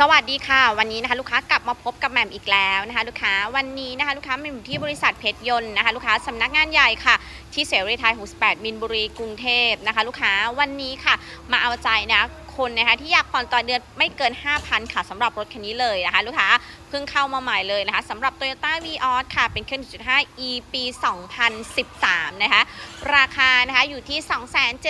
สวัสดีค่ะ วันนี้นะคะลูกค้ากลับมาพบกับแหม่มอีกแล้วนะคะ ลูกค้าวันนี้นะคะลูกค้าแหม่มอยู่ที่บริษัทเพชรยนต์นะคะ ลูกค้าสำนักงานใหญ่ค่ะ ที่เสรีไทย68มินบุรีกรุงเทพนะคะ ลูกค้าวันนี้ค่ะ มาเอาใจนะ คนนะคะที่อยากผ่อนต่อเดือนไม่เกิน 5,000 ค่ะสำหรับรถคันนี้เลยนะคะ ลูกค้าเพิ่งเข้ามาใหม่เลยนะคะสำหรับ Toyota v ีออค่ะ เป็นเครื่อง 1.5 e ปี 2013 นะคะ ราคานะคะอยู่ที่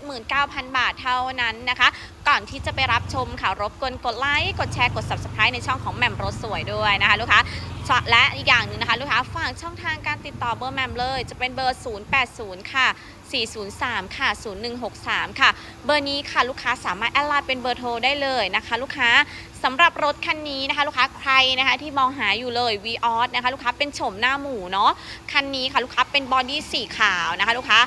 279,000 บาทเท่านั้นนะคะ ก่อนที่จะไปรับชมค่ะรบกวนกดไลค์กดแชร์กด subscribe ในช่องของแหม่มรถสวยด้วยนะคะ ลูกค้า และอีกอย่างหนึ่งนะคะ ลูกค้าฝากช่องทางการติดต่อเบอร์แมมเลย จะเป็นเบอร์ 080 ค่ะ 403 ค่ะ 0163 ค่ะ เบอร์นี้ค่ะลูกค้าสามารถแอดไลน์เป็นเบอร์โทรได้เลยนะคะ ลูกค้าสำหรับรถคันนี้นะคะ ลูกค้าใครนะคะที่มองหาอยู่เลย v ีออสนะคะ ลูกค้าเป็นโฉมหน้าหมูเนาะคันนี้ค่ะลูกค้าเป็นบอดี้สีขาวนะคะ ลูกค้า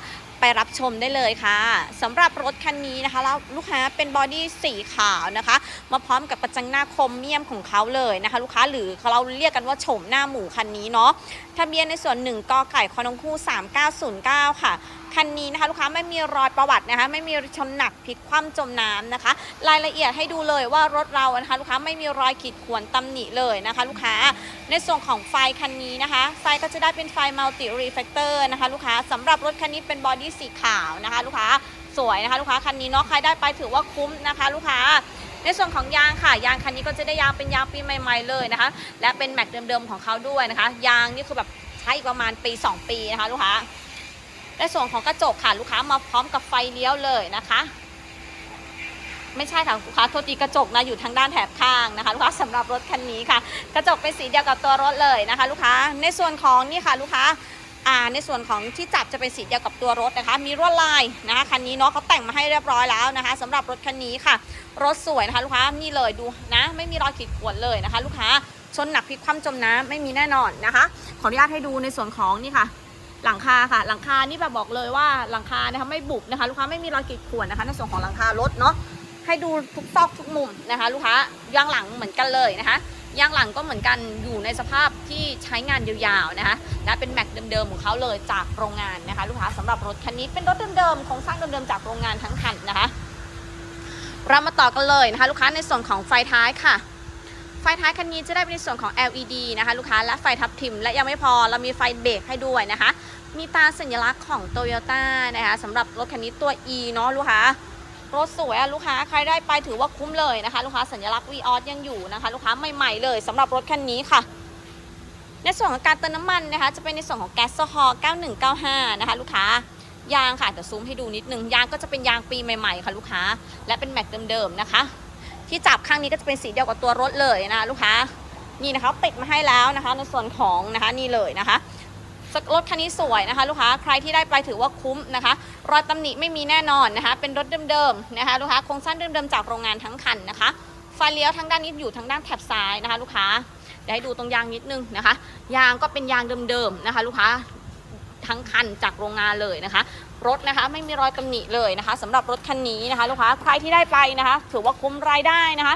ไปรับชมได้เลยค่ะสำหรับรถคันนี้นะคะแล้วลูกค้าเป็นบอดี้สีขาวนะคะ มาพร้อมกับกระจังหน้าคมเมียมของเขาเลยนะคะ ลูกค้าหรือเราเรียกกันว่าโฉมหน้าหมูคันนี้เนาะทะเบียนในส่วนหนึ่งกไก่คอนงคู่3909 ค่ะ คันนี้นะคะลูกค้าไม่มีรอยประวัตินะคะ ไม่มีชนหนักพลิกคว่ำจมน้ำนะคะ รายละเอียดให้ดูเลยว่ารถเรานะคะลูกค้าไม่มีรอยขีดข่วนตำหนิเลยนะคะ ลูกค้าในส่วนของไฟคันนี้นะคะ ไฟก็จะได้เป็นไฟมัลติรีเฟกเตอร์นะคะ ลูกค้าสำหรับรถคันนี้เป็นบอดี้สีขาวนะคะ ลูกค้าสวยนะคะ ลูกค้าคันนี้เนาะใครได้ไปถือว่าคุ้มนะคะ ลูกค้าในส่วนของยางค่ะ ยางคันนี้ก็จะได้ยางเป็นยางปีใหม่ๆเลยนะคะ และเป็นแม็กเดิมๆของเขาด้วยนะคะ ยางนี่คือแบบใช้อีกประมาณปี 2 ปีนะคะ ลูกค้า ในส่วนของกระจกค่ะลูกค้ามาพร้อมกับไฟเลี้ยวเลยนะคะ ไม่ใช่ค่ะลูกค้าโทษทีกระจกนะอยู่ทางด้านแถบข้างนะคะ ลูกค้าสำหรับรถคันนี้ค่ะ กระจกเป็นสีเดียวกับตัวรถเลยนะคะ ลูกค้าในส่วนของนี่ค่ะลูกค้าอ่าในส่วนของที่จับจะเป็นสีเดียวกับตัวรถนะคะ มีลวดลายนะคะคันนี้เนาะเขาแต่งมาให้เรียบร้อยแล้วนะคะสำหรับรถคันนี้ค่ะ รถสวยนะคะ ลูกค้านี่เลยดูนะ ไม่มีรอยขีดข่วนเลยนะคะ ลูกค้าชนหนักพลิกคว่ำจมน้ำไม่มีแน่นอนนะคะ ขออนุญาตให้ดูในส่วนของนี่ค่ะ หลังคาค่ะ หลังคานี่แบบบอกเลยว่าหลังคานะคะไม่บุบนะคะ ลูกค้าไม่มีรอยขีดข่วนนะคะ ในส่วนของหลังคารถเนาะให้ดูทุกซอกทุกมุมนะคะ ลูกค้ายางหลังเหมือนกันเลยนะคะยางหลังก็เหมือนกันอยู่ในสภาพที่ใช้งานยาวๆนะคะและเป็นแม็กเดิมๆของเขาเลยจากโรงงานนะคะ ลูกค้าสำหรับรถคันนี้เป็นรถเดิมๆโครงสร้างเดิมๆจากโรงงานทั้งคันนะคะ เรามาต่อกันเลยนะคะ ลูกค้าในส่วนของไฟท้ายค่ะ ไฟท้ายคันนี้จะได้เป็นในส่วนของ LED นะคะลูกค้าและไฟทับทิม และยังไม่พอเรามีไฟเบรกให้ด้วยนะคะ มีตาสัญลักษณ์ของ Toyota นะคะสำหรับรถคันนี้ตัว E เนาะลูกค้ารถสวยอะลูกค้าใครได้ไปถือว่าคุ้มเลยนะคะ ลูกค้าสัญลักษณ์ v ีออยังอยู่นะคะ ลูกค้าใหม่ๆเลยสำหรับรถคันนี้ค่ะ ในส่วนของการเติมน้ำมันนะคะ จะเป็นในส่วนของแก๊สโซฮอล์9195 นะคะ ลูกค้ายางค่ะเดี๋ยวซูมให้ดูนิดนึงยางก็จะเป็นยางปีใหม่ๆ ค่ะลูกค้า และเป็นแม็กเดิมๆนะคะ ที่จับข้างนี้ก็จะเป็นสีเดียวกับตัวรถเลยนะลูกค้านี่นะคะติดมาให้แล้วนะคะ ในส่วนของนะคะนี่เลยนะคะรถคันนี้สวยนะคะ ลูกค้าใครที่ได้ไปถือว่าคุ้มนะคะรอยตำหนิไม่มีแน่นอนนะคะ เป็นรถเดิมๆนะคะ ลูกค้าโครงสร้างเดิมๆจากโรงงานทั้งคันนะคะไฟเลี้ยวทางด้านนี้อยู่ทางด้านแถบซ้ายนะคะ ลูกค้าเดี๋ยวให้ดูตรงยางนิดนึงนะคะ ยางก็เป็นยางเดิมๆนะคะ ลูกค้า ทั้งคันจากโรงงานเลยนะคะ รถนะคะไม่มีรอยตำหนิเลยนะคะสำหรับรถคันนี้นะคะลูกค้าใครที่ได้ไปนะคะ ถือว่าคุ้มรายได้นะคะ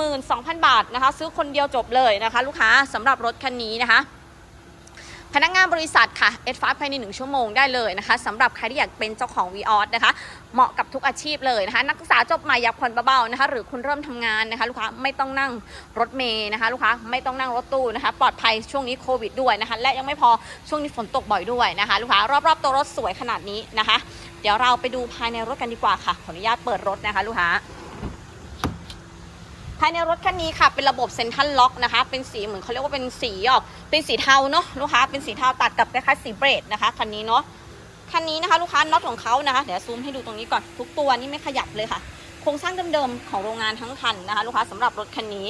12,000 บาทนะคะ ซื้อคนเดียวจบเลยนะคะ ลูกค้าสำหรับรถคันนี้นะคะ พนักงานบริษัทค่ะ S5 ภายใน 1 ชั่วโมงได้เลยนะคะสำหรับใครที่อยากเป็นเจ้าของ v ีออนะคะ เหมาะกับทุกอาชีพเลยนะคะ นักศึกษาจบใหม่อยากผ่อนเบาๆนะคะ หรือคุณเริ่มทำงานนะคะ ลูกค้าไม่ต้องนั่งรถเมย์นะคะ ลูกค้าไม่ต้องนั่งรถตู้นะคะ ปลอดภัยช่วงนี้โควิดด้วยนะคะ และยังไม่พอช่วงนี้ฝนตกบ่อยด้วยนะคะ ลูกค้ารอบๆตัวรถสวยขนาดนี้นะคะ เดี๋ยวเราไปดูภายในรถกันดีกว่าค่ะขออนุญาตเปิดรถนะคะ ลูกค้าายในรถคันนี้ค่ะเป็นระบบเซ็นทรัลล็อกนะคะ เป็นสีเหมือนเขาเรียกว่าเป็นสีออกเป็นสีเทาเนาะลูกค้าเป็นสีเทาตัดกับคล้ายๆสีเบรดนะคะคันนี้เนาะคันนี้นะคะลูกค้าน็อตของเขานะคะเดี๋ยวซูมให้ดูตรงนี้ก่อนทุกตัวนี่ไม่ขยับเลยค่ะโครงสร้างเดิมๆของโรงงานทั้งคันนะคะ ลูกค้าสำหรับรถคันนี้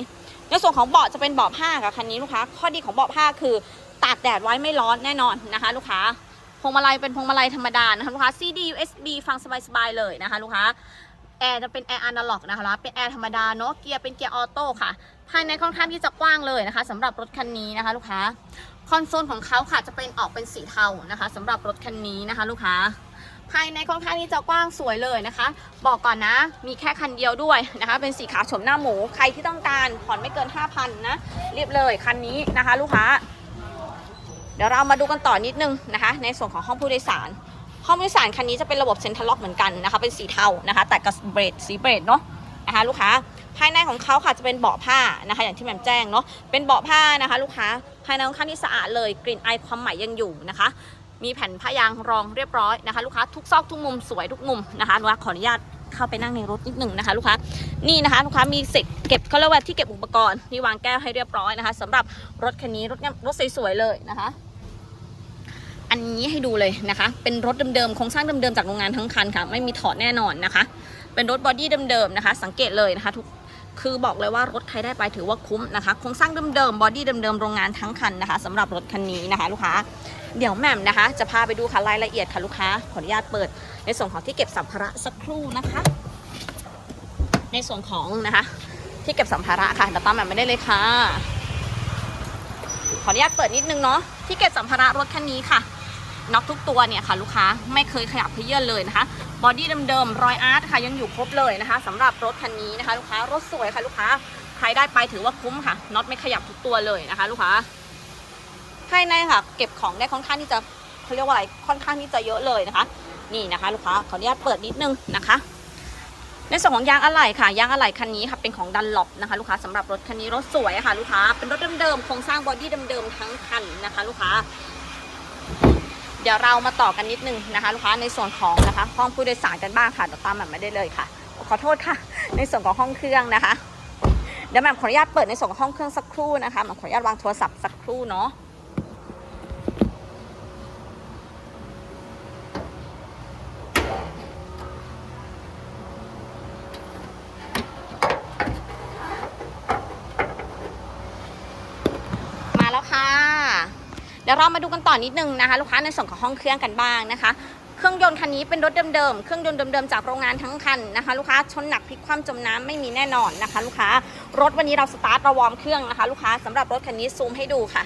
ในส่วนของเบาะจะเป็นเบาะผ้าค่ะคันนี้ลูกค้าข้อดีของเบาะผ้าคือตากแดดไว้ไม่ร้อนแน่นอนนะคะ ลูกค้าพวงมาลัยเป็นพวงมาลัยธรรมดานะคะลูกค้า CD USB ฟังสบายๆเลยนะคะ ลูกค้า ร์จะเป็นแอร์อนาล็อกนะคะ เป็นแอร์ธรรมดาเนาะ เกียร์เป็นเกียร์ออโต้ค่ะ ภายในค่อนข้างที่จะกว้างเลยนะคะสำหรับรถคันนี้นะคะ ลูกค้า คอนโซลของเขาค่ะจะเป็นออกเป็นสีเทานะคะสำหรับรถคันนี้นะคะ ลูกค้า ภายในค่อนข้างที่จะกว้างสวยเลยนะคะ บอกก่อนนะ มีแค่คันเดียวด้วยนะคะ เป็นสีขาวโฉมหน้าหมู ใครที่ต้องการผ่อนไม่เกิน 5,000นะเรียบเลยคันนี้นะคะ ลูกค้า เดี๋ยวเรามาดูกันต่อนิดนึงนะคะ ในส่วนของห้องผู้โดยสาร ห้องผู้โดยสารคันนี้จะเป็นระบบเซ็นทรัลล็อกเหมือนกันนะคะ เป็นสีเทานะคะ แต่กับเบรดสีเบรดเนาะนะคะลูกค้าภายในของเขาค่ะจะเป็นเบาะผ้านะคะ อย่างที่แหม่มแจ้งเนาะเป็นเบาะผ้านะคะ ลูกค้าภายในค่อนข้างที่สะอาดเลยกลิ่นไอความใหม่ยังอยู่นะคะ มีแผ่นผ้ายางรองเรียบร้อยนะคะ ลูกค้าทุกซอกทุกมุมสวยทุกมุมนะคะลูกค้ขออนุญาตเข้าไปนั่งในรถนิดหนึ่งนะคะ ลูกค้านี่นะคะ ลูกค้ามีเศษเก็บเขาเรียกว่าที่เก็บอุปกรณ์ที่วางแก้วให้เรียบร้อยนะคะสำหรับรถคันนี้รถรถสวยๆเลยนะคะ อันนี้ให้ดูเลยนะคะ เป็นรถเดิมๆโครงสร้างเดิมๆจากโรงงานทั้งคันค่ะ ไม่มีถอดแน่นอนนะคะ เป็นรถบอดี้เดิมๆนะคะ สังเกตเลยนะคะทุกคือบอกเลยว่ารถใครได้ไปถือว่าคุ้มนะคะโครงสร้างเดิมๆบอดี้เดิมๆโรงงานทั้งคันนะคะสำหรับรถคันนี้นะคะ ลูกค้าเดี๋ยวแม่มนะคะ จะพาไปดูค่ะรายละเอียดค่ะลูกค้าขออนุญาตเปิด ในส่วนของที่เก็บสัมภาระสักครู่นะคะ ในส่วนของนะคะ ที่เก็บสัมภาระค่ะเดี๋ยวตามแม่มไม่ได้เลยค่ะขออนุญาตเปิดนิดนึงเนาะที่เก็บสัมภาระรถคันนี้ค่ะ น็อกทุกตัวเนี่ยค่ะลูกค้าไม่เคยขยับเพื่อนเลยนะคะบอดี้เดิมๆรอยอาร์ตค่ะยังอยู่ครบเลยนะคะสำหรับรถคันนี้นะคะ ลูกค้ารถสวยค่ะลูกค้าใครได้ไปถือว่าคุ้มค่ะน็อตไม่ขยับทุกตัวเลยนะคะ ลูกค้าภายในค่ะ เก็บของได้ค่อนข้างที่จะเขาเรียกว่าอะไรค่อนข้างที่จะเยอะเลยนะคะ นี่นะคะ ลูกค้าขออนุญาตเปิดนิดนึงนะคะในส่วนของยางอะไหล่ค่ะยางอะไหล่คันนี้ค่ะเป็นของดันหลบนะคะ ลูกค้าสำหรับรถคันนี้รถสวยค่ะ ลูกค้าเป็นรถเดิมๆโครงสร้างบอดี้เดิมๆทั้งคันนะคะ ลูกค้า เดี๋ยวเรามาต่อกันนิดนึงนะคะ ลูกค้าในส่วนของนะคะห้องผู้โดยสารกันบ้างค่ะเดี๋ยวตามแบบไม่ได้เลยค่ะ ขอโทษค่ะ ในส่วนของห้องเครื่องนะคะเดี๋ยวแบบขออนุญาตเปิดในส่วนของห้องเครื่องสักครู่นะคะแบบขออนุญาตวางโทรศัพท์สักครู่เนาะมาแล้วค่ะ เดี๋ยวเรามาดูกันต่อนิดนึงนะคะ ลูกค้าในส่วนของห้องเครื่องกันบ้างนะคะ เครื่องยนต์คันนี้เป็นรถเดิมๆ เครื่องยนต์เดิมๆจากโรงงานทั้งคันนะคะ ลูกค้าชนหนักพลิกคว่ำจมน้ำไม่มีแน่นอนนะคะ ลูกค้ารถวันนี้เราสตาร์ทเราวอร์มเครื่องนะคะ ลูกค้าสำหรับรถคันนี้ซูมให้ดูค่ะ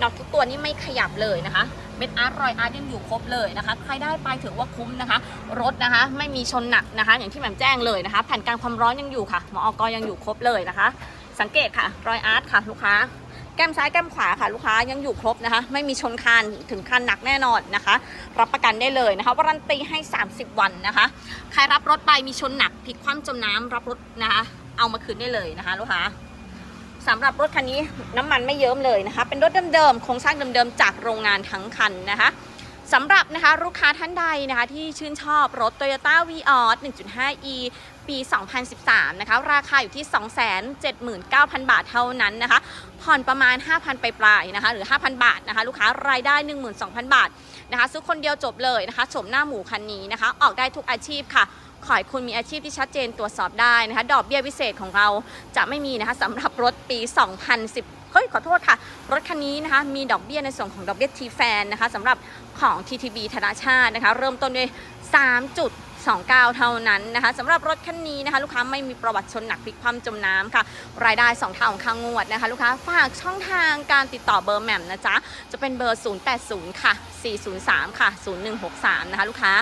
น็อตทุกตัวนี่ไม่ขยับเลยนะคะเม็ดอาร์ตรอยอาร์ตยังอยู่ครบเลยนะคะใครได้ไปถือว่าคุ้มนะคะ รถนะคะไม่มีชนหนักนะคะ อย่างที่แหม่มแจ้งเลยนะคะ แผ่นกางความร้อนยังอยู่ค่ะหมออกยังอยู่ครบเลยนะคะ สังเกตค่ะ รอยอาร์ตค่ะ ลูกค้า ก้มซ้ายแก้มขวาค่ะลูกค้ายังอยู่ครบนะคะ ไม่มีชนคานถึงคันหนักแน่นอนนะคะ รับประกันได้เลยนะคะวารันตีให้ 30 วันนะคะ ใครรับรถไปมีชนหนักพลิกคว่ำจมน้ำรับรถนะคะ เอามาคืนได้เลยนะคะลูกค้าสำหรับรถคันนี้น้ำมันไม่เยิ้มเลยนะคะ เป็นรถเดิมๆโครงสร้างเดิมๆจากโรงงานทั้งคันนะคะสำหรับนะคะลูกค้าท่านใดนะคะที่ชื่นชอบรถ Toyota v ีออ 1.5e ปี 2013 นะคะ ราคาอยู่ที่ 279,000 บาทเท่านั้นนะคะ ผ่อนประมาณ 5,000 ไปปลายนะคะ หรือ 5,000 บาทนะคะ ลูกค้ารายได้ 12,000 บาทนะคะ ซื้อคนเดียวจบเลยนะคะชมหน้าหมูคันนี้นะคะ ออกได้ทุกอาชีพค่ะขอให้คุณมีอาชีพที่ชัดเจนตรวจสอบได้นะคะ ดอกเบี้ยพิเศษของเราจะไม่มีนะคะสำหรับรถปี 2010เฮ้ยขอโทษค่ะ รถคันนี้นะคะมีดอกเบี้ยในส่วนของดอกเบี้ยทีแฟนนะคะสำหรับของ TTB ธนาชาตินะคะ เริ่มต้นด้วย 3 29 เท่านั้นนะคะสำหรับรถคันนี้นะคะ ลูกค้าไม่มีประวัติชนหนักพลิกคว่ำจมน้ำค่ะ รายได้ 2 เท่าของค่างวดนะคะ ลูกค้าฝากช่องทางการติดต่อเบอร์แหม่มนะจ๊ะ จะเป็นเบอร์ 080 ค่ะ 403 ค่ะ 0163 นะคะ ลูกค้า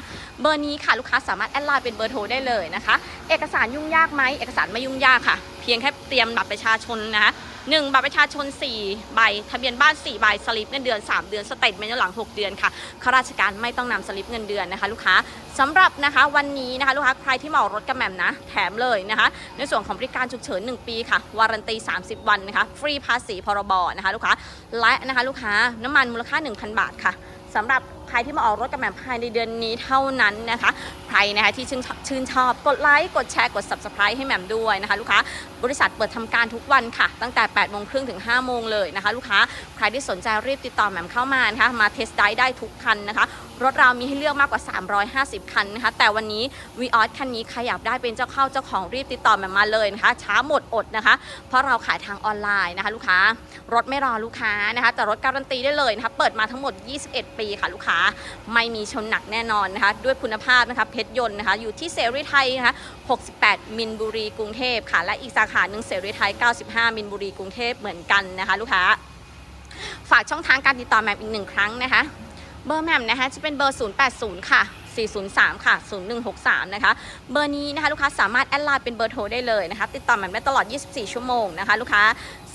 เบอร์นี้ค่ะ ลูกค้าสามารถแอดไลน์เป็นเบอร์โทรได้เลยนะคะ เอกสารยุ่งยากไหมเอกสารไม่ยุ่งยากค่ะ เพียงแค่เตรียมบัตรประชาชนนะคะ หนึ่งบัตรประชาชน 4 ใบ ทะเบียนบ้าน 4 ใบ สลิปเงินเดือน 3 เดือน สเตทเมนต์หลัง 6 เดือนค่ะ ข้าราชการไม่ต้องนำสลิปเงินเดือนนะคะลูกค้าสำหรับนะคะวันนี้นะคะลูกค้าใครที่เหมารถกระแหม่มนะ แถมเลยนะคะ ในส่วนของบริการฉุกเฉิน 1 ปีค่ะ วารันตี 30 วันนะคะ ฟรีภาษีพรบนะคะลูกค้า และนะคะลูกค้าน้ำมันมูลค่า 1,000 บาทค่ะสำหรับ ใครที่มาออกรถกับแหม่มภายในเดือนนี้เท่านั้นนะคะ ใครนะคะที่ชื่นชื่นชอบกดไลค์กดแชร์กด subscribe ให้แหม่มด้วยนะคะ ลูกค้าบริษัทเปิดทำการทุกวันค่ะ ตั้งแต่8โมงครึ่งถึง5โมงเลยนะคะ ลูกค้าใครที่สนใจรีบติดต่อแหม่มเข้ามานะคะมาเทสไดได้ทุกคันนะคะรถเรามีให้เลือกมากกว่า 350 คันนะคะ แต่วันนี้วีออสคันนี้ใครอยากได้เป็นเจ้าเข้าเจ้าของรีบติดต่อแหม่มมาเลยนะคะ ช้าหมดอดนะคะ เพราะเราขายทางออนไลน์นะคะ ลูกค้ารถไม่รอลูกค้านะคะ แต่รถการันตีได้เลยนะคะ เปิดมาทั้งหมด 21 ปีค่ะลูกค้าไม่มีชนหนักแน่นอนนะคะด้วยคุณภาพนะคะเพชรยนต์นะคะอยู่ที่เสรีไทยนะคะ68 มินบุรีกรุงเทพค่ะและอีกสาขาหนึ่งเสรีไทย 95 มินบุรีกรุงเทพเหมือนกันนะคะลูกค้าฝากช่องทางการติดต่อแหม่มอีกหนึ่งครั้งนะคะ เบอร์แหม่มนะคะจะเป็นเบอร์ 080 ค่ะ 403 ค่ะ 0163 นะคะ เบอร์นี้นะคะลูกค้าสามารถแอดไลน์เป็นเบอร์โทรได้เลยนะคะ ติดต่อแหม่มได้ตลอด 24 ชั่วโมงนะคะลูกค้า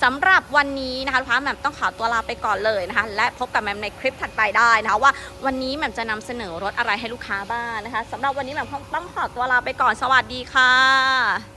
สำหรับวันนี้นะคะลูกค้าแหม่มต้องขอตัวลาไปก่อนเลยนะคะ และพบกับแหม่มในคลิปถัดไปได้นะคะว่าวันนี้แหม่มจะนำเสนอรถอะไรให้ลูกค้าบ้างนะคะสำหรับวันนี้แหม่มต้องขอตัวลาไปก่อนสวัสดีค่ะ